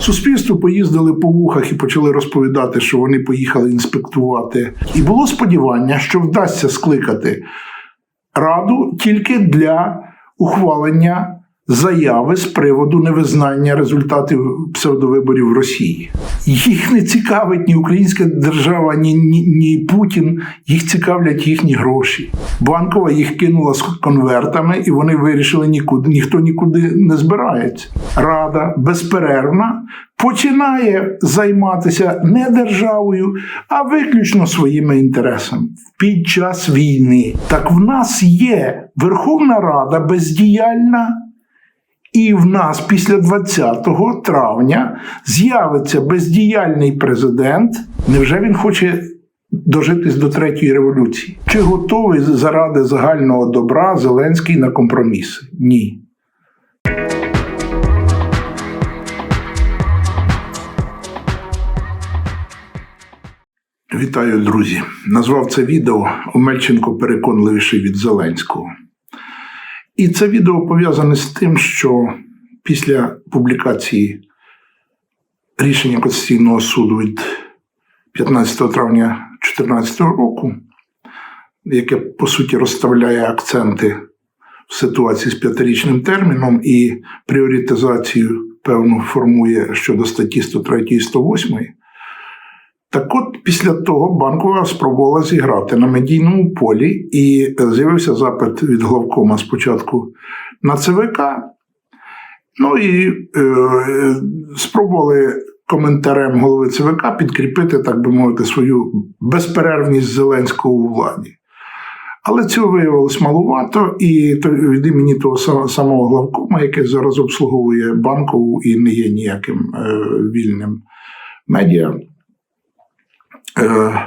Суспільство поїздили по вухах і почали розповідати, що вони поїхали інспектувати. І було сподівання, що вдасться скликати раду тільки для ухвалення заяви з приводу невизнання результатів псевдовиборів в Росії. Їх не цікавить ні українська держава, ні, ні, ні Путін. Їх цікавлять їхні гроші. Банкова їх кинула з конвертами, і вони вирішили нікуди, ніхто нікуди не збирається. Рада безперервна починає займатися не державою, а виключно своїми інтересами під час війни. Так в нас є Верховна Рада бездіяльна. І в нас після 20 травня з'явиться бездіяльний президент. Невже він хоче дожитись до третьої революції? Чи готовий заради загального добра Зеленський на компроміси? Ні. Вітаю, друзі! Назвав це відео Омельченко переконливіший від Зеленського. І це відео пов'язане з тим, що після публікації рішення Конституційного суду від 15 травня 2014 року, яке по суті розставляє акценти в ситуації з п'ятирічним терміном і пріоритизацію певну формує щодо статті 103 і 108. Так от після того банкова спробувала зіграти на медійному полі, і з'явився запит від главкома спочатку на ЦВК. Ну і е, спробували коментарем голови ЦВК підкріпити, так би мовити, свою безперервність Зеленського у владі. Але цього виявилось малувато, і від імені того самого главкома, який зараз обслуговує банкову і не є ніяким е, вільним медіа. Е,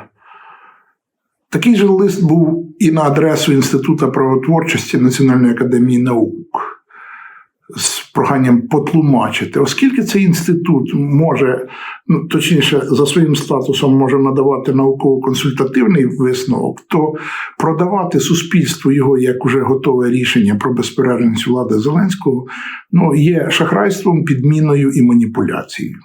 такий же лист був і на адресу Інституту правотворчості Національної академії наук з проханням потлумачити, оскільки цей інститут може, ну точніше, за своїм статусом може надавати науково-консультативний висновок, то продавати суспільству його як уже готове рішення про безперервність влади Зеленського ну, є шахрайством, підміною і маніпуляцією.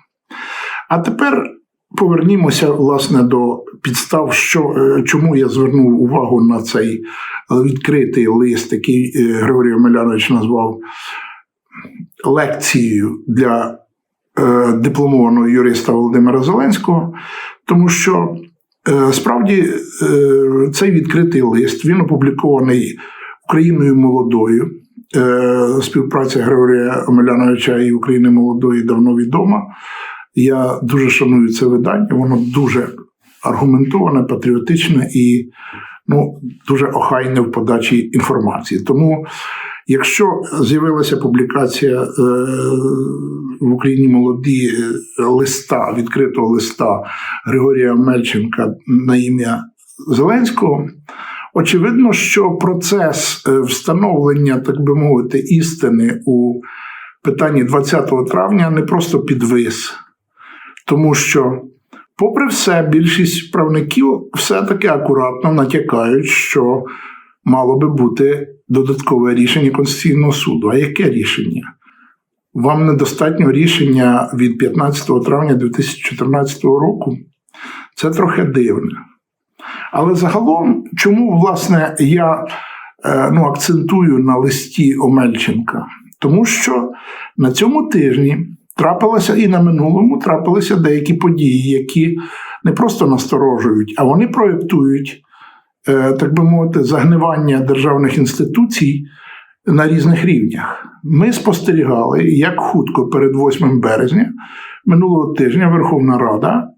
А тепер. Повернімося власне до підстав, що е, чому я звернув увагу на цей відкритий лист, який е, Григорій Омелянович назвав лекцією для е, дипломованого юриста Володимира Зеленського, тому що справді цей відкритий лист він опублікований Україною молодою. Співпраця Григорія Омеляновича і України молодої давно відома. Я дуже шаную це видання, воно дуже аргументоване, патріотичне і ну, дуже охайне в подачі інформації. Тому, якщо з'явилася публікація е, в Україні молоді е, листа, відкритого листа Григорія Мельченка на ім'я Зеленського, очевидно, що процес е, встановлення, так би мовити, істини у питанні 20 травня не просто підвис. Тому що, попри все, більшість правників все-таки акуратно натякають, що мало би бути додаткове рішення Конституційного суду. А яке рішення? Вам недостатньо рішення від 15 травня 2014 року? Це трохи дивне. Але загалом, чому, власне, я е, ну, акцентую на листі Омельченка? Тому що на цьому тижні трапилося і на минулому трапилися деякі події, які не просто насторожують, а вони проєктують, е, так би мовити, загнивання державних інституцій на різних рівнях. Ми спостерігали, як хутко перед 8 березня минулого тижня Верховна Рада,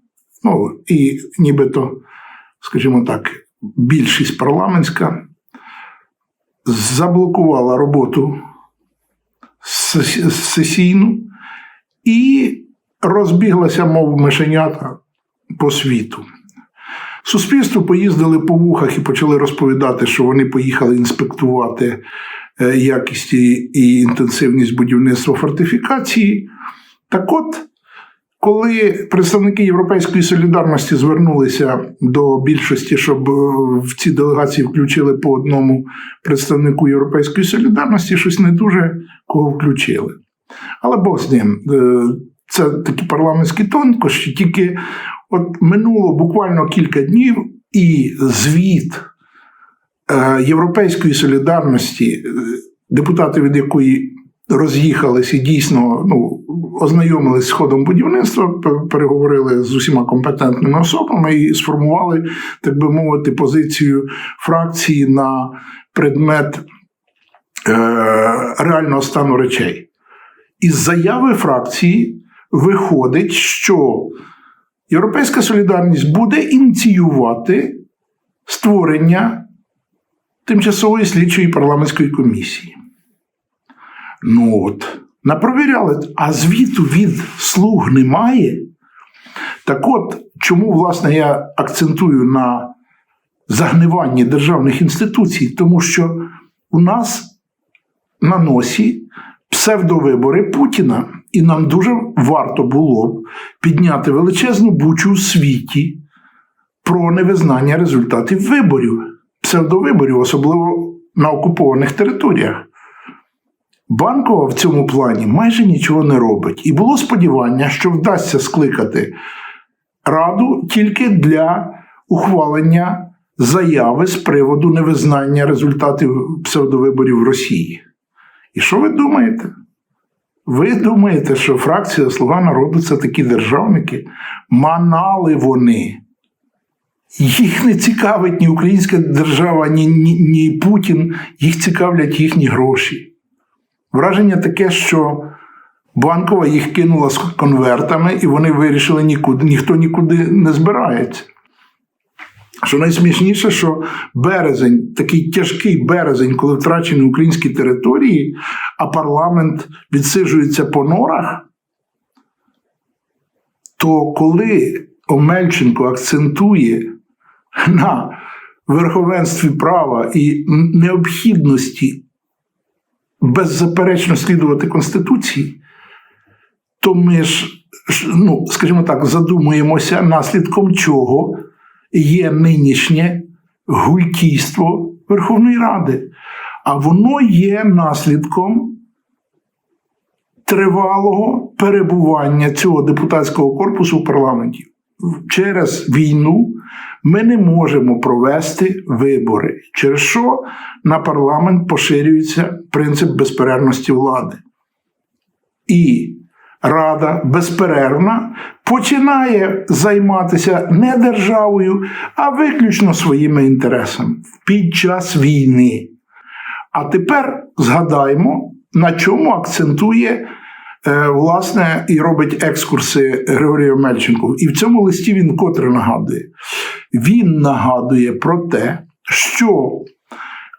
ну і нібито, скажімо так, більшість парламентська заблокувала роботу сесійну і розбіглася, мов мишенята по світу. Суспільство поїздили по вухах і почали розповідати, що вони поїхали інспектувати е, якість і інтенсивність будівництва фортифікації. Так от, коли представники Європейської солідарності звернулися до більшості, щоб е, в ці делегації включили по одному представнику Європейської солідарності, щось не дуже кого включили. Але Бог з ним. Е, це такі парламентські тонкощі, тільки от минуло буквально кілька днів, і звіт е, Європейської солідарності, е, депутати від якої роз'їхались і дійсно ну, ознайомились з ходом будівництва, переговорили з усіма компетентними особами і сформували, так би мовити, позицію фракції на предмет реального стану речей. Із заяви фракції виходить, що Європейська солідарність буде ініціювати створення тимчасової слідчої парламентської комісії. Ну от, напровіряли, а звіту від слуг немає. Так от, чому, власне, я акцентую на загниванні державних інституцій? Тому що у нас на носі псевдовибори Путіна, і нам дуже варто було б підняти величезну бучу у світі про невизнання результатів виборів, псевдовиборів, особливо на окупованих територіях. Банкова в цьому плані майже нічого не робить. І було сподівання, що вдасться скликати раду тільки для ухвалення заяви з приводу невизнання результатів псевдовиборів в Росії. І що ви думаєте? Ви думаєте, що фракція Слуга народу це такі державники? Манали вони. Їх не цікавить ні українська держава, ні, ні, ні Путін, їх цікавлять їхні гроші. Враження таке, що банкова їх кинула з конвертами, і вони вирішили нікуди, ніхто нікуди не збирається. Що найсмішніше, що березень, такий тяжкий березень, коли втрачені українські території, а парламент відсиджується по норах, то коли Омельченко акцентує на верховенстві права і необхідності беззаперечно слідувати Конституції, то ми ж, ну, скажімо так, задумуємося, наслідком чого є нинішнє гулькійство Верховної Ради. А воно є наслідком тривалого перебування цього депутатського корпусу в парламенті. Через війну ми не можемо провести вибори, через що на парламент поширюється принцип безперервності влади. І Рада безперервна починає займатися не державою, а виключно своїми інтересами під час війни. А тепер згадаємо, на чому акцентує е, власне і робить екскурси Григорій Мельченко. І в цьому листі він котре нагадує. Він нагадує про те, що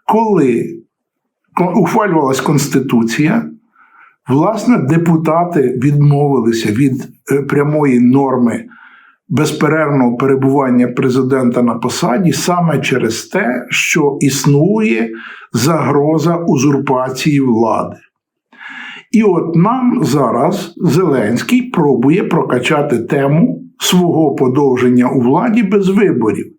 коли ухвалювалась Конституція, власне, депутати відмовилися від е, прямої норми безперервного перебування президента на посаді саме через те, що існує загроза узурпації влади. І от нам зараз Зеленський пробує прокачати тему свого подовження у владі без виборів.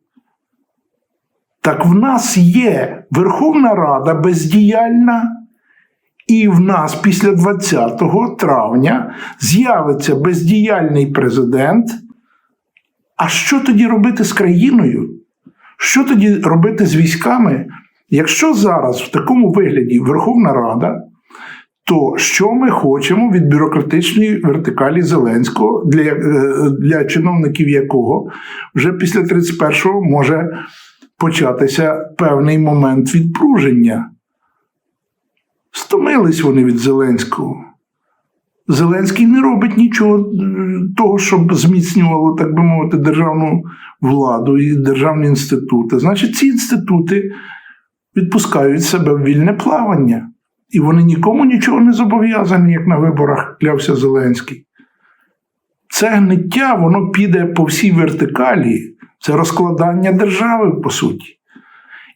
Так в нас є Верховна Рада бездіяльна, і в нас після 20 травня з'явиться бездіяльний президент. А що тоді робити з країною? Що тоді робити з військами? Якщо зараз в такому вигляді Верховна Рада, то що ми хочемо від бюрократичної вертикалі Зеленського, для, е, для чиновників якого вже після 31-го може початися певний момент відпруження? Стомились вони від Зеленського. Зеленський не робить нічого е, того, щоб зміцнювало, так би мовити, державну владу і державні інститути. Значить, ці інститути відпускають себе в вільне плавання. І вони нікому нічого не зобов'язані, як на виборах клявся Зеленський. Це гниття, воно піде по всій вертикалі, це розкладання держави, по суті.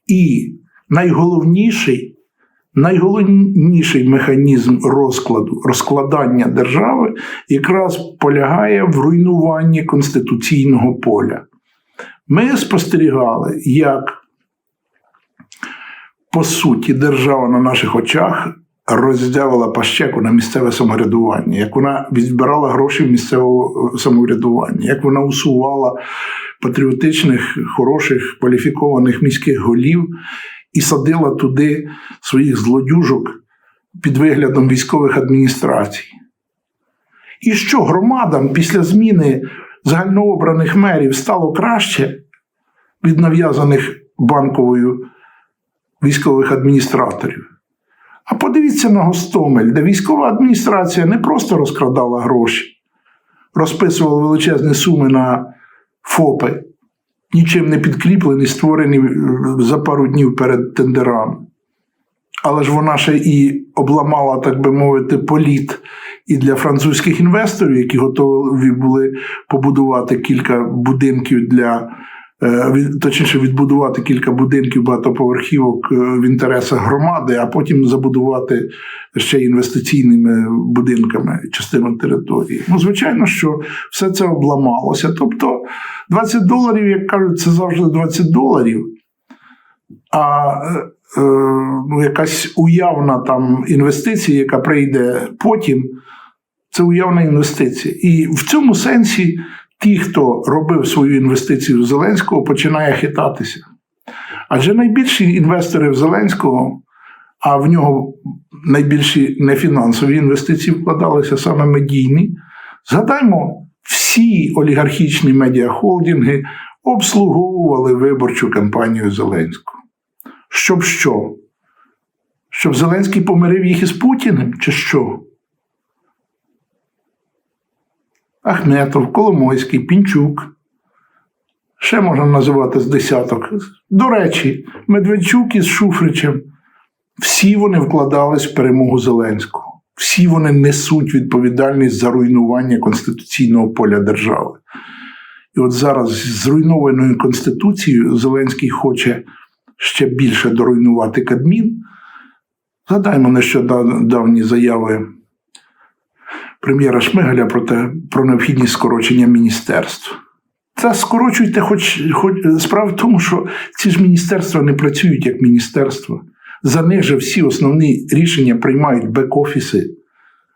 І найголовніший найголовніший механізм розкладу, розкладання держави якраз полягає в руйнуванні конституційного поля. Ми спостерігали, як, по суті, держава на наших очах роздявила пащеку на місцеве самоврядування, як вона відбирала гроші в місцевого самоврядування, як вона усувала патріотичних, хороших, кваліфікованих міських голів і садила туди своїх злодюжок під виглядом військових адміністрацій. І що громадам після зміни загальнообраних мерів стало краще від нав'язаних банковою військових адміністраторів? А подивіться на Гостомель, де військова адміністрація не просто розкрадала гроші, розписувала величезні суми на ФОПи, нічим не підкріплені, створені за пару днів перед тендерами. Але ж вона ще і обламала, так би мовити, політ і для французьких інвесторів, які готові були побудувати кілька будинків для Е, точніше відбудувати кілька будинків багатоповерхівок е, в інтересах громади, а потім забудувати ще інвестиційними будинками частину території. Ну, звичайно, що все це обламалося. Тобто 20 доларів, як кажуть, це завжди 20 доларів. А е, ну, якась уявна там інвестиція, яка прийде потім, це уявна інвестиція. І в цьому сенсі ті, хто робив свою інвестицію в Зеленського, починає хитатися. Адже найбільші інвестори в Зеленського, а в нього найбільші нефінансові інвестиції вкладалися саме медійні. Згадаймо, всі олігархічні медіахолдинги обслуговували виборчу кампанію Зеленського. Щоб що? Щоб Зеленський помирив їх із Путіним, чи що? Ахметов, Коломойський, Пінчук. Ще можна називати з десяток. До речі, Медведчук із Шуфричем. Всі вони вкладались в перемогу Зеленського. Всі вони несуть відповідальність за руйнування конституційного поля держави. І от зараз з зруйнованою Конституцією Зеленський хоче ще більше доруйнувати Кабмін. Згадаймо нещодавні заяви прем'єра Шмигаля про те, про необхідність скорочення міністерств. Це скорочуйте, хоч, хоч справа в тому, що ці ж міністерства не працюють як міністерства. За них же всі основні рішення приймають бек-офіси.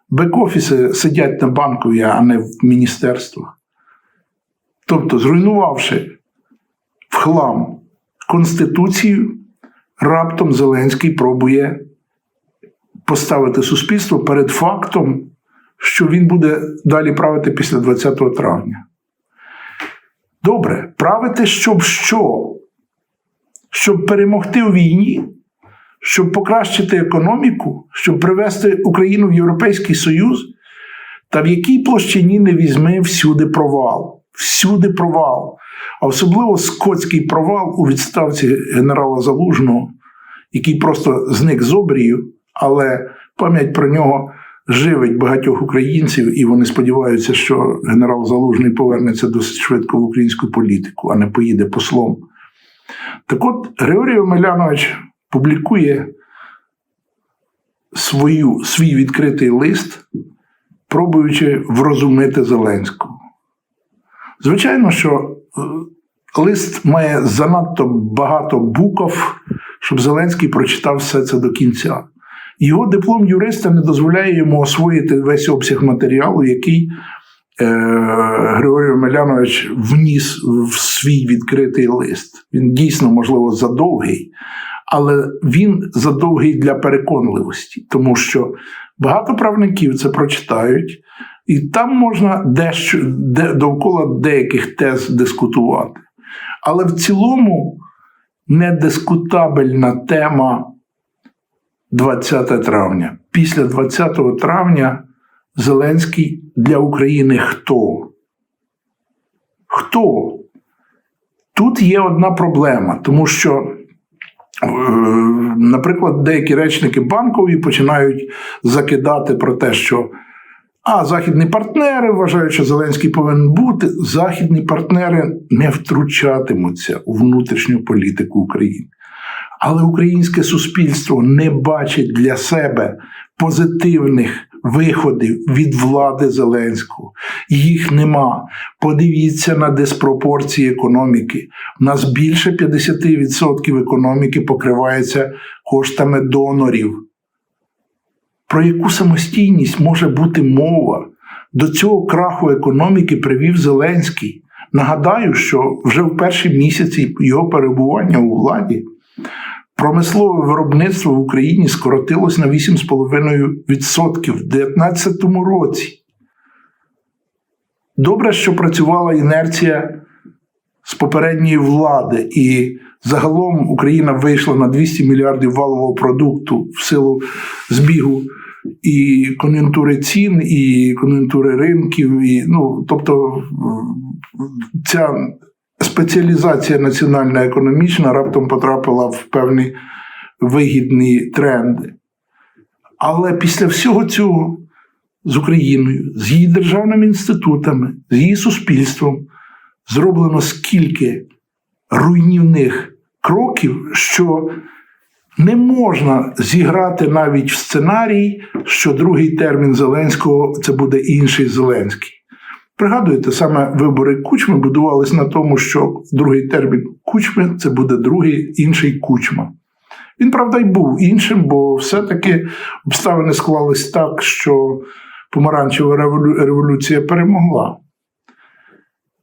Бек-офіси сидять на банкові, а не в міністерствах. Тобто, зруйнувавши в хлам Конституцію, раптом Зеленський пробує поставити суспільство перед фактом що він буде далі правити після 20 травня. Добре, правити щоб що? Щоб перемогти у війні, щоб покращити економіку, щоб привести Україну в Європейський Союз, та в якій площині не візьми всюди провал. Всюди провал. А особливо скотський провал у відставці генерала Залужного, який просто зник з обрію, але пам'ять про нього живить багатьох українців, і вони сподіваються, що генерал Залужний повернеться досить швидко в українську політику, а не поїде послом. Так от Григорій Омелянович публікує свою, свій відкритий лист, пробуючи врозумити Зеленського. Звичайно, що е, лист має занадто багато букв, щоб Зеленський прочитав все це до кінця. Його диплом юриста не дозволяє йому освоїти весь обсяг матеріалу, який е, Григорій Омелянович вніс в свій відкритий лист. Він дійсно, можливо, задовгий, але він задовгий для переконливості, тому що багато правників це прочитають, і там можна дещо де, довкола деяких тез дискутувати. Але в цілому недискутабельна тема. 20 травня. Після 20 травня Зеленський для України хто? Хто? Тут є одна проблема, тому що, е, наприклад, деякі речники банкові починають закидати про те, що а західні партнери вважають, що Зеленський повинен бути. Західні партнери не втручатимуться у внутрішню політику України. Але українське суспільство не бачить для себе позитивних виходів від влади Зеленського. Їх нема. Подивіться на диспропорції економіки. У нас більше 50% економіки покривається коштами донорів. Про яку самостійність може бути мова? До цього краху економіки привів Зеленський. Нагадаю, що вже в перші місяці його перебування у владі промислове виробництво в Україні скоротилось на 8,5% в 2019 році. Добре, що працювала інерція з попередньої влади, і загалом Україна вийшла на 200 мільярдів валового продукту в силу збігу і кон'юнктури цін, і кон'юнктури ринків. І, ну, Тобто ця спеціалізація національна економічна раптом потрапила в певні вигідні тренди. Але після всього цього з Україною, з її державними інститутами, з її суспільством зроблено скільки руйнівних кроків, що не можна зіграти навіть в сценарій, що другий термін Зеленського це буде інший Зеленський. Пригадуєте, саме вибори Кучми будувалися на тому, що другий термін Кучми це буде другий інший Кучма. Він, правда, й був іншим, бо все-таки обставини склались так, що помаранчева революція перемогла.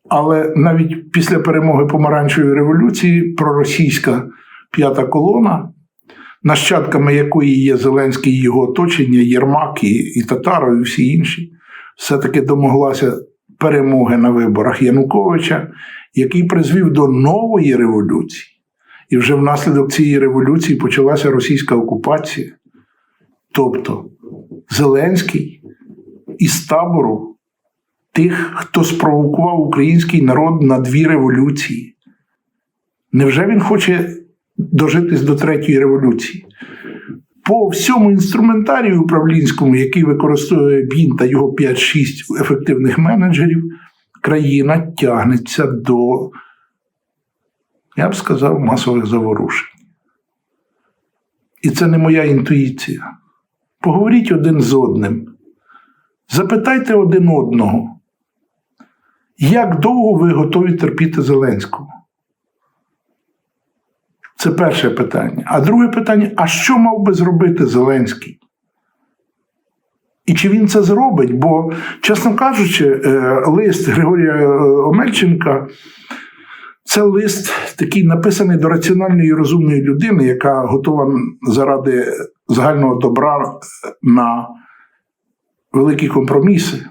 Але навіть після перемоги помаранчевої революції проросійська п'ята колона, нащадками якої є Зеленський і його оточення, Єрмак і, і Татаров, і всі інші, все-таки домоглася перемоги на виборах Януковича, який призвів до нової революції. І вже внаслідок цієї революції почалася російська окупація. Тобто Зеленський із табору тих, хто спровокував український народ на дві революції. Невже він хоче дожитись до третьої революції? По всьому інструментарію управлінському, який використовує він та його 5-6 ефективних менеджерів, країна тягнеться до, я б сказав, масових заворушень. І це не моя інтуїція. Поговоріть один з одним. Запитайте один одного, як довго ви готові терпіти Зеленського? Це перше питання. А друге питання: а що мав би зробити Зеленський? І чи він це зробить? Бо, чесно кажучи, е, лист Григорія е, Омельченка це лист такий написаний до раціональної і розумної людини, яка готова заради загального добра на великі компроміси.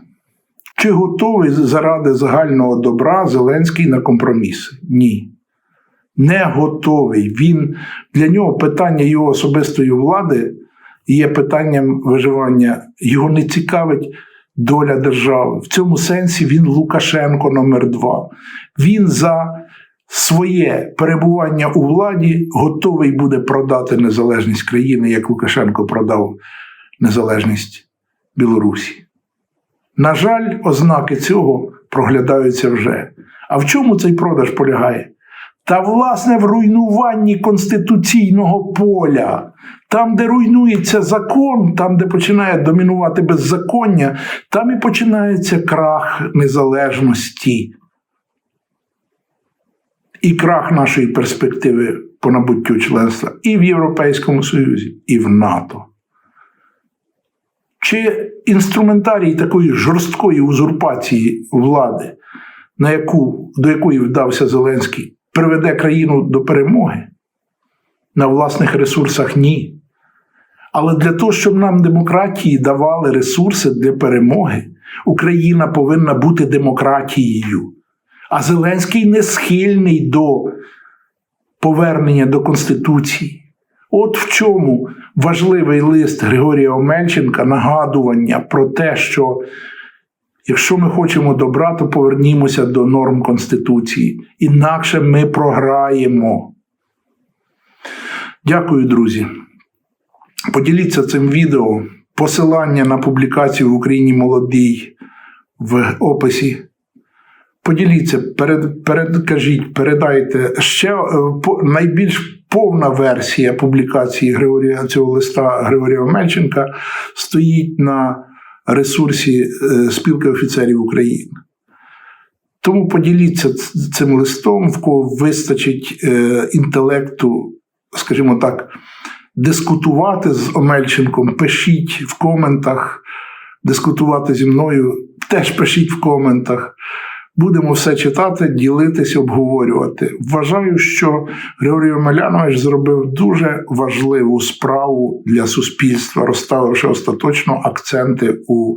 Чи готовий заради загального добра Зеленський на компроміси? Ні. Не готовий. Він Для нього питання його особистої влади є питанням виживання. Його не цікавить доля держави. В цьому сенсі він Лукашенко номер два. Він за своє перебування у владі готовий буде продати незалежність країни, як Лукашенко продав незалежність Білорусі. На жаль, ознаки цього проглядаються вже. А в чому цей продаж полягає? Та, власне, в руйнуванні конституційного поля. Там, де руйнується закон, там, де починає домінувати беззаконня, там і починається крах незалежності. І крах нашої перспективи по набуттю членства і в Європейському Союзі, і в НАТО. Чи інструментарій такої жорсткої узурпації влади, на яку, до якої вдався Зеленський, приведе країну до перемоги? На власних ресурсах ні. Але для того, щоб нам демократії давали ресурси для перемоги, Україна повинна бути демократією. А Зеленський не схильний до повернення до Конституції. От в чому важливий лист Григорія Омельченка нагадування про те, що якщо ми хочемо добра, то повернімося до норм Конституції. Інакше ми програємо. Дякую, друзі. Поділіться цим відео. Посилання на публікацію в Україні молодий в описі. Поділіться, перед, передкажіть, передайте ще е, найбільш повна версія публікації Григорія цього листа Григорія Мельченка стоїть на ресурсі е, спілки офіцерів України. Тому поділіться цим листом, в кого вистачить е, інтелекту, скажімо так, дискутувати з Омельченком, пишіть в коментах, дискутувати зі мною, теж пишіть в коментах. Будемо все читати, ділитись, обговорювати. Вважаю, що Григорій Омелянович зробив дуже важливу справу для суспільства, розставивши остаточно акценти у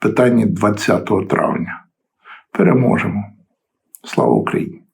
питанні 20 травня. Переможемо. Слава Україні!